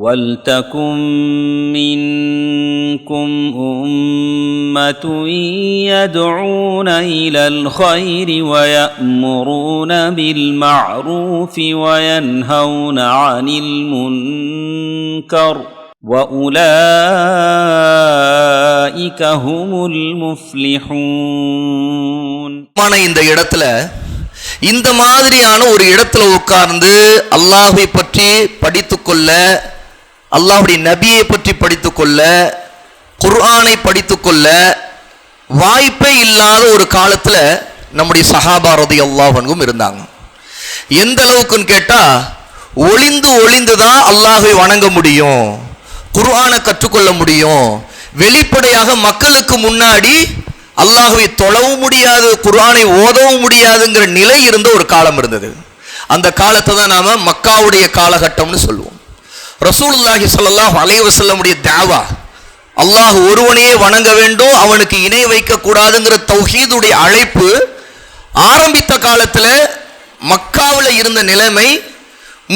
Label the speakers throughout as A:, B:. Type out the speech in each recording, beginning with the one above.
A: ولتكن منكم أمة يدعون إلى الخير ويأمرون بالمعروف وينهون عن المنكر وأولئك هم المفلحون
B: ஆன இந்த இடத்துல இந்த மாதிரியான ஒரு இடத்துல உட்கார்ந்து அல்லாஹை பற்றி படித்துக்கொள்ள அல்லாஹுடைய நபியை பற்றி படித்துக்கொள்ள குர்ஆனை படித்துக்கொள்ள வாய்ப்பே இல்லாத ஒரு காலத்தில் நம்முடைய சகாபாரதி ரதியல்லாஹு இருந்தாங்க. எந்த அளவுக்குன்னு கேட்டால் ஒளிந்து ஒளிந்து தான் அல்லாஹை வணங்க முடியும் குர்ஆனை கற்றுக்கொள்ள முடியும். வெளிப்படையாக மக்களுக்கு முன்னாடி அல்லாஹுவை தொழவும் முடியாது குர்ஆனை ஓதவும் முடியாதுங்கிற நிலை இருந்த ஒரு காலம் இருந்தது. அந்த காலத்தை தான் நாம மக்காவுடைய காலகட்டம்னு சொல்லுவோம். ரசூலுல்லாஹி ஸல்லல்லாஹு அலைஹி வஸல்லமுடைய தேவா அல்லாஹ் ஒருவனையே வணங்க வேண்டும் அவனுக்கு இணை வைக்கக்கூடாதுங்கிற தௌஹீதுடைய அழைப்பு ஆரம்பித்த காலத்தில் மக்காவில் இருந்த நிலைமை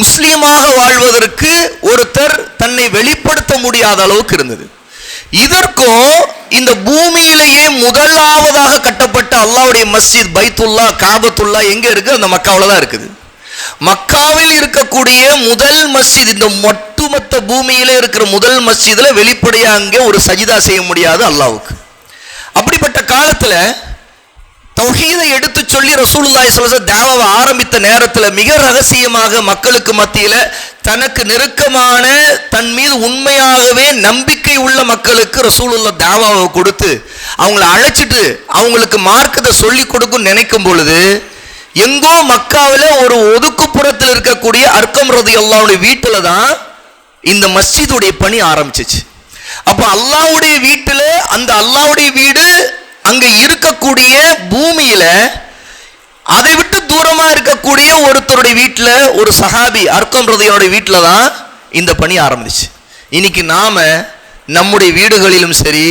B: முஸ்லீமாக வாழ்வதற்கு ஒருத்தர் தன்னை வெளிப்படுத்த முடியாத அளவுக்கு இருந்தது. இதற்கும் இந்த பூமியிலேயே முதலாவதாக கட்டப்பட்ட அல்லாவுடைய மஸ்ஜித் பைத்துல்லா காபத்துல்லா எங்கே இருக்குது அந்த மக்காவில் தான் இருக்குது. மக்காவில் இருக்கக்கூடிய முதல் மஸ்ஜித் இந்த ஒட்டுமொத்த பூமியில இருக்கிற முதல் மஸ்ஜிதுல வெளிப்படையா அங்கே ஒரு சஜிதா செய்ய முடியாது அல்லாவுக்கு. அப்படிப்பட்ட காலத்துல தொகையை எடுத்து சொல்லி ரசூலுல்லாய் சொல்ல தேவாவை ஆரம்பித்த நேரத்தில் மிக ரகசியமாக மக்களுக்கு மத்தியில் தனக்கு நெருக்கமான தன் மீது உண்மையாகவே நம்பிக்கை உள்ள மக்களுக்கு ரசூலுல்லா தேவாவை கொடுத்து அவங்கள அழைச்சிட்டு அவங்களுக்கு மார்க்கத்தை சொல்லி கொடுக்கும் நினைக்கும் பொழுது எங்கோ மக்காவில் ஒரு ஒதுக்குப்புறத்தில் இருக்கக்கூடிய அர்க்கம் ரதி அல்லாவுடைய வீட்டில் தான் இந்த மஸ்ஜிதுடைய பணி ஆரம்பிச்சிச்சு. அப்போ அல்லாவுடைய வீட்டில் அந்த அல்லாவுடைய வீடு அங்கே இருக்கக்கூடிய பூமியில் அதை விட்டு தூரமாக இருக்கக்கூடிய ஒருத்தருடைய வீட்டில் ஒரு சஹாபி அர்க்கம் ரதியோடைய வீட்டில் தான் இந்த பணி ஆரம்பிச்சு. இன்னைக்கு நாம் நம்முடைய வீடுகளிலும் சரி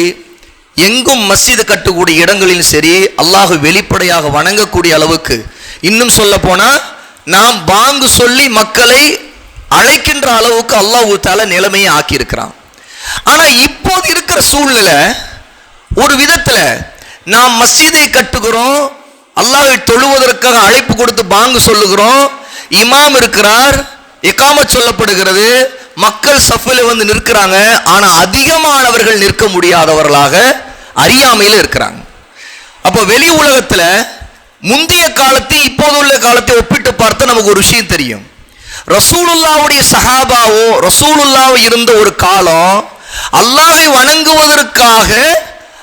B: எங்கும் மஸ்ஜிது கட்டக்கூடிய இடங்களிலும் சரி அல்லாஹு வெளிப்படையாக வணங்கக்கூடிய அளவுக்கு இன்னும் சொல்ல போனால் நாம் பாங்கு சொல்லி மக்களை அழைக்கின்ற அளவுக்கு அல்லாஹ் தால நிலைமையை ஆக்கியிருக்கிறான். ஆனால் இப்போது இருக்கிற சூழ்நிலை ஒரு விதத்தில் நாம் மசீதை கட்டுகிறோம் அல்லாஹை தொழுவதற்காக அழைப்பு கொடுத்து பாங்கு சொல்லுகிறோம் இமாம் இருக்கிறார் எக்காம சொல்லப்படுகிறது மக்கள் சஃபில் வந்து நிற்கிறாங்க ஆனால் அதிகமானவர்கள் நிற்க முடியாதவர்களாக அறியாமையில் இருக்கிறாங்க. அப்போ வெளி உலகத்தில் முந்தைய காலத்தை இப்போது உள்ள காலத்தை ஒப்பிட்டு பார்த்து நமக்கு ஒரு விஷயம் தெரியும். ரசூலுல்லாவுடைய சஹாபாவோ ரசூலுல்லாவோ இருந்த ஒரு காலம் அல்லாஹை வணங்குவதற்காக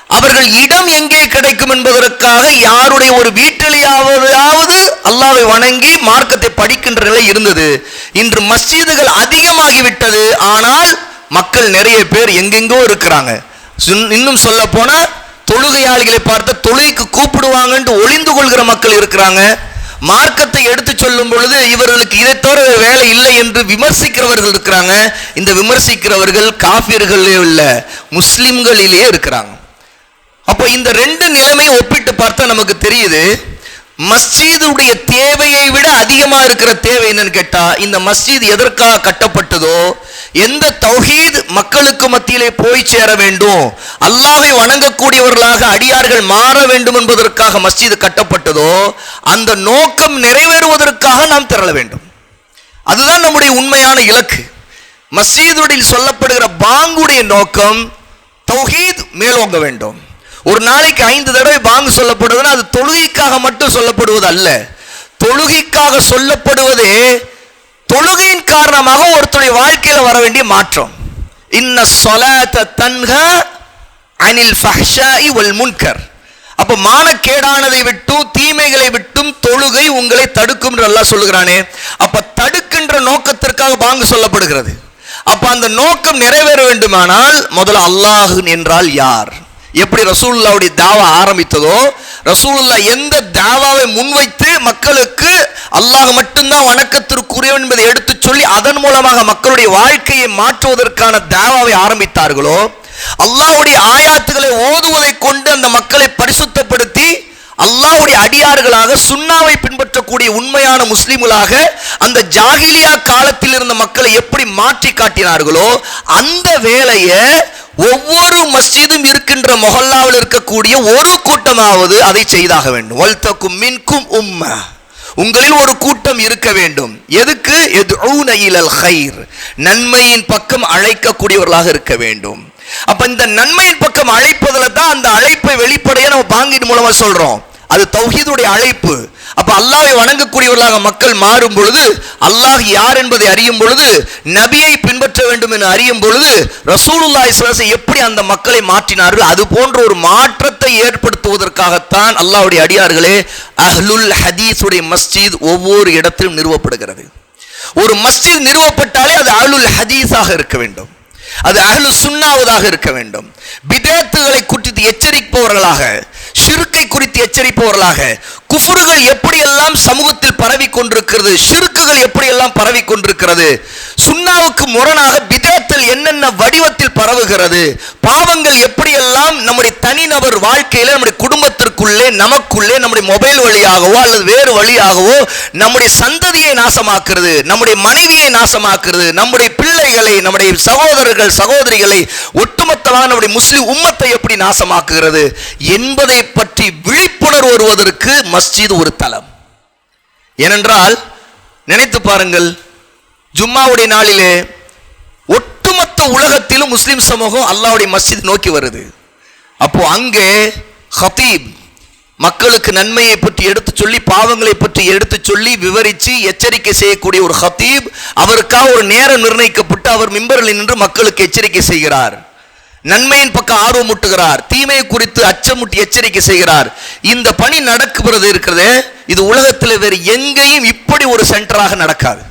B: அவர்கள் இடம் எங்கே கிடைக்கும் என்பதற்காக யாருடைய ஒரு வீட்டிலேயாவதாவது அல்லாவை வணங்கி மார்க்கத்தை படிக்கின்ற நிலை இருந்தது. இன்று மஸ்ஜிதுகள் அதிகமாகிவிட்டது ஆனால் மக்கள் நிறைய பேர் எங்கெங்கோ இருக்கிறாங்க. சுன்- இன்னும் சொல்ல போனால் தொழுகையாளிகளை பார்த்து தொழுகைக்கு கூப்பிடுவாங்கன்ட்டு ஒளிந்து கொள்கிற மக்கள் இருக்கிறாங்க. மார்க்கத்தை எடுத்து சொல்லும் பொழுது இவர்களுக்கு இதை தவிர வேலை இல்லை என்று விமர்சிக்கிறவர்கள் இருக்கிறாங்க. இந்த விமர்சிக்கிறவர்கள் காஃபியர்களே இல்லை முஸ்லிம்களிலேயே இருக்கிறாங்க. அப்போ இந்த ரெண்டு நிலைமையை ஒப்பிட்டு பார்த்தா நமக்கு தெரியுது மஸ்ஜிதுடைய தேவையை விட அதிகமாக இருக்கிற தேவை என்னன்னு கேட்டால் இந்த மஸ்ஜித் எதற்காக கட்டப்பட்டதோ எந்த தௌஹீத் மக்களுக்கு மத்தியிலே போய் சேர வேண்டும் அல்லாஹை வணங்கக்கூடியவர்களாக அடியார்கள் மாற வேண்டும் என்பதற்காக மஸ்ஜித் கட்டப்பட்டதோ அந்த நோக்கம் நிறைவேறுவதற்காக நாம் திரள வேண்டும். அதுதான் நம்முடைய உண்மையான இலக்கு. மஸ்ஜிதுடைய சொல்லப்படுகிற பாங்குடைய நோக்கம் தௌஹீத் மேலோங்க வேண்டும். ஒரு நாளைக்கு ஐந்து தடவை பாங்கு சொல்லப்படுவதுன்னா அது தொழுகைக்காக மட்டும் சொல்லப்படுவது அல்ல. தொழுகைக்காக சொல்லப்படுவதே தொழுகையின் காரணமாக ஒருத்தருடைய வாழ்க்கையில் வர வேண்டிய மாற்றம். இன்ன சொலாத்த தன்ஹ அனில் ஃபஹ்ஷாயி வல் முன்கர். அப்போ மானக்கேடானதை விட்டும் தீமைகளை விட்டும் தொழுகை உங்களை தடுக்கும் என்று சொல்லுகிறானே. அப்ப தடுக்கின்ற நோக்கத்திற்காக பாங்கு சொல்லப்படுகிறது. அப்ப அந்த நோக்கம் நிறைவேற வேண்டுமானால் முதல்ல அல்லாஹ் என்றால் யார்? எப்படி ரசூல்லாவுடைய தாவா ஆரம்பித்ததோ ரசூலுல்லா எந்த தாவாவை முன்வைத்து மக்களுக்கு அல்லாஹ் மட்டும்தான் வணக்கத்திற்குரியவன் என்பதை எடுத்துச் சொல்லி அதன் மூலமாக மக்களுடைய வாழ்க்கையை மாற்றுவதற்கான தாவாவை ஆரம்பித்தார்களோ அல்லாஹுடைய ஆயாத்துகளை ஓதுவதை கொண்டு அந்த மக்களை பரிசுத்தப்படுத்தி அல்லாஹுடைய அடியார்களாக சுண்ணாவை பின்பற்றக்கூடிய உண்மையான முஸ்லிம்களாக அந்த ஜாகிலியா காலத்தில் இருந்த மக்களை எப்படி மாற்றி காட்டினார்களோ அந்த வேலையை ஒவ்வொரு மஸ்ஜிதும் இருக்கின்ற மொஹல்லாவில் இருக்கக்கூடிய ஒரு கூட்டமாவது அதை செய்தாக வேண்டும். வல்தக்கும் மின்கும் உம்ம. உங்களில் ஒரு கூட்டம் இருக்க வேண்டும். எதுக்கு? எதுஊன ஹைர் நன்மையின் பக்கம் அழைக்கக்கூடியவர்களாக இருக்க வேண்டும். அப்ப இந்த நன்மையின் பக்கம் அழைப்பதில் தான் அந்த அழைப்பை வெளிப்படைய நம்ம பாங்கின் மூலமா சொல்றோம். அது தௌஹீதுடைய அழைப்பு. அப்ப அல்லாவை வணங்கக்கூடியவர்களாக மக்கள் மாறும் பொழுது அல்லாஹ் யார் என்பதை அறியும் பொழுது நபியை பின்பற்ற வேண்டும் என அறியும் பொழுது ரசூலுல்லாஹி ஸல்லல்லாஹு எப்படி அந்த மக்களை மாற்றினார்கள்? அது போன்ற ஒரு மாற்றத்தை ஏற்படுத்துவதற்காகத்தான் அல்லாவுடைய அடியார்களே அஹ்லுல் ஹதீஸுடைய மஸ்ஜித் ஒவ்வொரு இடத்திலும் நிறுவப்படுகிறது. ஒரு மஸ்ஜித் நிறுவப்பட்டாலே அது அஹ்லுல் ஹதீஸாக இருக்க வேண்டும். அது அகலு சுண்ணாவதாக இருக்க வேண்டும். பிதேத்துகளை குறித்து எச்சரிப்பவர்களாக சிறுக்கை குறித்து எச்சரிப்பவர்களாக குஃபுர்கள் எப்படியெல்லாம் சமூகத்தில் பரவி கொண்டிருக்கிறது சிறுக்குகள் எப்படியெல்லாம் பரவி கொண்டிருக்கிறது சுண்ணாவுக்கு முரணாக விதேத்தல் என்னென்ன வடிவத்தில் பரவுகிறது பாவங்கள் எப்படியெல்லாம் நம்முடைய தனிநபர் வாழ்க்கையில நம்முடைய குடும்பத்திற்குள்ளே நமக்குள்ளே நம்முடைய மொபைல் வழியாகவோ அல்லது வேறு வழியாகவோ நம்முடைய சந்ததியை நாசமாக்குறது நம்முடைய மனைவியை நாசமாக்குறது நம்முடைய பிள்ளைகளை நம்முடைய சகோதரர்கள் சகோதரிகளை ஒட்டுமொத்தமாக நம்முடைய முஸ்லிம் உம்மத்தை எப்படி நாசமாக்குகிறது என்பதை பற்றி விழிப்புணர்வு வருவதற்கு மஸ்ஜித் ஒரு தலம். ஏனென்றால் நினைத்து பாருங்கள் ஜும்மாவுடைய நாளிலே ஒட்டுமொத்த உலகத்திலும் முஸ்லிம் சமூகம் அல்லாவுடைய மஸ்ஜித் நோக்கி வருது. அப்போ அங்கே ஹதீப் மக்களுக்கு நன்மையை பற்றி எடுத்து சொல்லி பாவங்களை பற்றி எடுத்து சொல்லி விவரித்து எச்சரிக்கை செய்யக்கூடிய ஒரு ஹதீப் அவருக்காக ஒரு நேரம் நிர்ணயிக்கப்பட்டு அவர் மிம்பரில் நின்று மக்களுக்கு எச்சரிக்கை செய்கிறார். நன்மையின் பக்கம் ஆர்வம் ஊட்டுகிறார். தீமையை குறித்து அச்சமுட்டி எச்சரிக்கை செய்கிறார். இந்த பணி நடக்குகிறது இருக்கிறதே இது உலகத்தில் வேறு எங்கேயும் இப்படி ஒரு சென்டராக நடக்காது.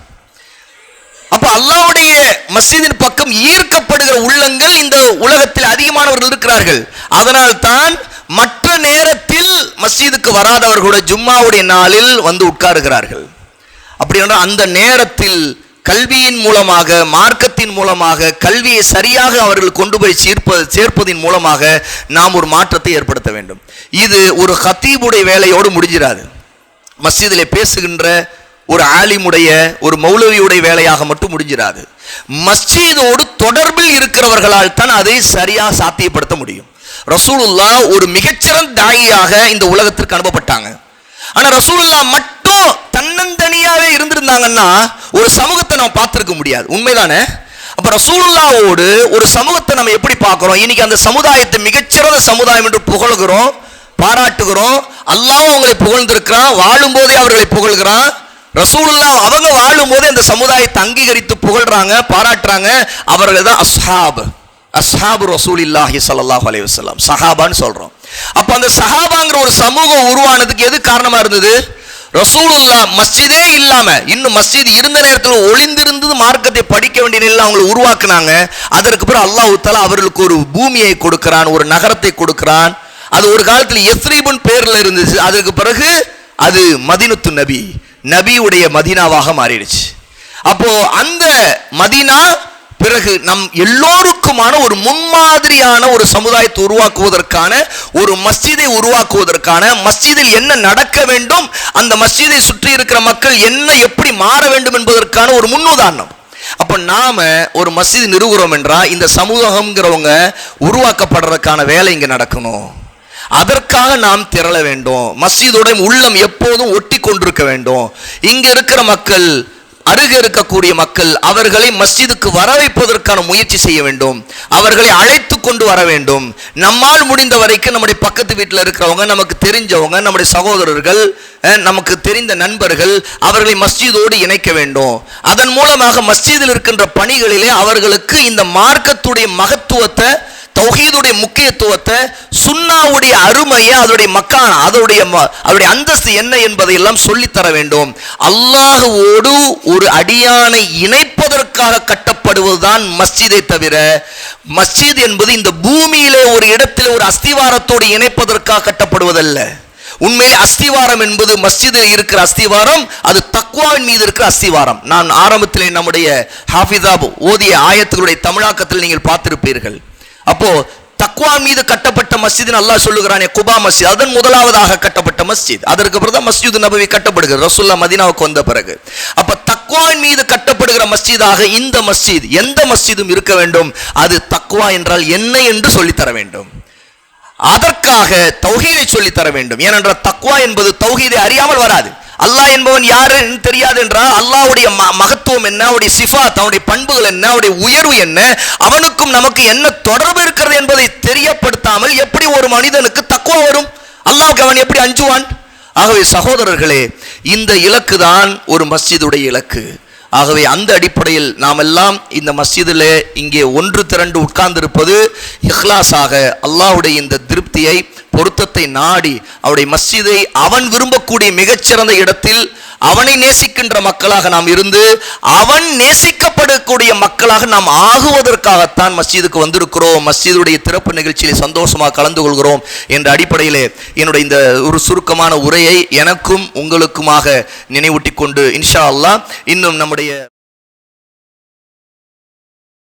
B: அப்ப அல்லாவுடைய மஸ்ஜிதின் பக்கம் ஈர்க்கப்படுகிற உள்ளங்கள் இந்த உலகத்தில் அதிகமானவர்கள் இருக்கிறார்கள். அதனால் தான் மற்ற நேரத்தில் மஸ்ஜிதுக்கு வராதவர்களோட ஜும்மாவுடைய நாளில் வந்து உட்காருகிறார்கள். அப்படி என்றால் அந்த நேரத்தில் கல்வியின் மூலமாக மார்க்கத்தின் மூலமாக கல்வியை சரியாக அவர்கள் கொண்டு போய் சேர்ப்ப சேர்ப்பதின் மூலமாக நாம் ஒரு மாற்றத்தை ஏற்படுத்த வேண்டும். இது ஒரு ஹத்தீபுடைய வேலையோடு முடிஞ்சிடாது மஸ்ஜிதிலே பேசுகின்ற ஒரு ஆலிமுடைய ஒரு மௌலவியுடைய வேலையாக மட்டும் முடிஞ்சிடாது மஸ்ஜிதோடு தொடர்பில் இருக்கிறவர்களால் தான் அதை சரியாக சாத்தியப்படுத்த முடியும். ரசூலுல்லா ஒரு மிகச்சிறந்த தாயியாக இந்த உலகத்திற்கு அனுப்பப்பட்டாங்க. ஆனா ரசூலுல்லா மட்டும் தன்னந்தனியாவே இருந்திருந்தாங்கன்னா ஒரு சமூகத்தை நம்ம பார்த்துருக்க முடியாது. உண்மைதானே? அப்ப ரசூலுல்லாவோடு ஒரு சமூகத்தை நம்ம எப்படி பார்க்கிறோம்? இன்னைக்கு அந்த சமுதாயத்தை மிகச்சிறந்த சமுதாயம் என்று புகழ்கிறோம் பாராட்டுகிறோம். அல்லாஹ் அவங்களை புகழ்ந்திருக்கிறான் வாழும்போதே அவர்களை புகழ்கிறான். ரசூலுல்லா அவங்க வாழும் போது அந்த சமுதாயத்தை அங்கீகரித்து புகழ்றாங்க பாராட்டுறாங்க. அவர்கள் தான் அஸ்ஹாப். அஸ்ஹாபு ரசூலில்லாஹி ஸல்லல்லாஹு அலைஹி வஸல்லம். சஹாபான்னு சொல்கிறோம் அப்போ அந்த சஹாபாங்கிற ஒரு சமூகம் உருவானதுக்கு எது காரணமாக இருந்தது? ரசூலுல்லா மஸ்ஜிதே இல்லாமல் இன்னும் மஸ்ஜித் இருந்த நேரத்தில் ஒளிந்திருந்து மார்க்கத்தை படிக்க வேண்டிய நிலையில் அவங்களை உருவாக்குனாங்க. அதற்கு பிறகு அல்லாஹு தஆலா அவர்களுக்கு ஒரு பூமியை கொடுக்கிறான் ஒரு நகரத்தை கொடுக்கிறான். அது ஒரு காலத்தில் எஸ்ரீபுன் பேரில் இருந்துச்சு. அதுக்கு பிறகு அது மதினத்து நபி நபியுடைய மதீனாவாக மாறிடுச்சு. அப்போ அந்த மதீனா பிறகு நம் எல்லோருக்குமான ஒரு முன்மாதிரியான ஒரு சமுதாயத்தை உருவாக்குவதற்கான ஒரு மஸ்ஜிதை உருவாக்குவதற்கான மஸ்ஜிதில் என்ன நடக்க வேண்டும் அந்த மஸ்ஜிதை சுற்றி இருக்கிற மக்கள் என்ன எப்படி மாற வேண்டும் என்பதற்கான ஒரு முன்னுதாரணம். அப்ப நாம ஒரு மஸ்ஜித் நிறுவுகிறோம் என்றால் இந்த சமூகம்ங்கிறவங்க உருவாக்கப்படுறதுக்கான வேலை இங்க நடக்கணும். அதற்காக நாம் திரள வேண்டும். மஸ்ஜிதோட உள்ளம் எப்போதும் ஒட்டி கொண்டிருக்க வேண்டும். இங்க இருக்கிற மக்கள் அருகே இருக்கக்கூடிய மக்கள் அவர்களை மஸ்ஜிதுக்கு வர வைப்பதற்கான முயற்சி செய்ய வேண்டும். அவர்களை அழைத்து கொண்டு வர வேண்டும். நம்மால் முடிந்த வரைக்கும் நம்முடைய பக்கத்து வீட்டில் இருக்கிறவங்க நமக்கு தெரிஞ்சவங்க நம்முடைய சகோதரர்கள் நமக்கு தெரிந்த நண்பர்கள் அவர்களை மஸ்ஜிதோடு இணைக்க வேண்டும். அதன் மூலமாக மஸ்ஜிதில் இருக்கின்ற பணிகளிலே அவர்களுக்கு இந்த மார்க்கத்துடைய மகத்துவத்தை தௌஹீதுடைய முக்கியத்துவத்தை சுன்னாவுடைய அருமையை அதோடைய மக்கான அதோடைய அவருடைய அதோடைய அந்தஸ்து என்ன என்பதை எல்லாம் சொல்லித்தர வேண்டும். அல்லாஹுவோடு ஒரு அடியானை இணைப்பதற்காக கட்டப்படுவதுதான் மஸ்ஜிதை தவிர மஸ்ஜித் என்பது இந்த பூமியிலே ஒரு இடத்தில் ஒரு அஸ்திவாரத்தோடு இணைப்பதற்காக கட்டப்படுவதல்ல. உண்மையிலே அஸ்திவாரம் என்பது மஸ்ஜிதில் இருக்கிற அஸ்திவாரம் அது தக்வாவின் மீது இருக்கிற அஸ்திவாரம். நான் ஆரம்பத்தில் நம்முடைய ஹாஃபிதாப் ஓதிய ஆயத்துகளுடைய தமிழாக்கத்தில் நீங்கள் பார்த்திருப்பீர்கள். அப்போ தக்வா மீது கட்டப்பட்ட மஸ்ஜித் அல்லாஹ் சொல்லுகிறானே குபா மஸ்ஜித். அதன் முதலாவதாக கட்டப்பட்ட மஸ்ஜித். அதற்கு பிறகு தான் மஸ்ஜித் நபவி கட்டப்படுகிறது. ரசுல்லா மதினாவுக்கு வந்த பிறகு. அப்ப தக்வான் மீது கட்டப்படுகிற மஸ்ஜிதாக இந்த மஸ்ஜித் எந்த மஸ்ஜிதும் இருக்க வேண்டும்? அது தக்வா என்றால் என்ன என்று சொல்லித் தர வேண்டும். அதற்காக தௌஹீதை சொல்லித் தர வேண்டும். ஏனென்றால் தக்வா என்பது தௌஹீதை அறியாமல் வராது. அல்லாஹ் என்பவன் யாருன்னு தெரியாது என்றால் அல்லாவுடைய ம- மகத்துவம் என்ன அவருடைய சிஃபாத் அவனுடைய பண்புகள் என்ன அவருடைய உயர்வு என்ன அவனுக்கும் நமக்கு என்ன தொடர்பு இருக்கிறது என்பதை தெரியப்படுத்தாமல் எப்படி ஒரு மனிதனுக்கு தக்குவா வரும்? அல்லாஹ் அவன் எப்படி அஞ்சுவான்? ஆகவே சகோதரர்களே இந்த இலக்கு தான் ஒரு மஸ்ஜிதுடைய இலக்கு. ஆகவே அந்த அடிப்படையில் நாம் எல்லாம் இந்த மஸ்ஜிதில் இங்கே ஒன்று திரண்டு உட்கார்ந்திருப்பது இஹ்லாஸாக அல்லாஹுடைய இந்த திருப்தியை பொருத்தத்தை நாடி அவருடைய மஸ்ஜிதை அவன் விரும்பக்கூடிய மிகச்சிறந்த இடத்தில் அவனை நேசிக்கின்ற மக்களாக நாம் இருந்து அவன் நேசிக்கப்படக்கூடிய மக்களாக நாம் ஆகுவதற்காகத்தான் மஸ்ஜிதுக்கு வந்திருக்கிறோம். மஸ்ஜிதுடைய திறப்பு நிகழ்ச்சியிலே சந்தோஷமாக கலந்து கொள்கிறோம் என்ற அடிப்படையிலே என்னுடைய இந்த ஒரு சுருக்கமான உரையை எனக்கும் உங்களுக்குமாக நினைவூட்டி கொண்டு இன்ஷா அல்லாஹ் இன்னும் நம்முடைய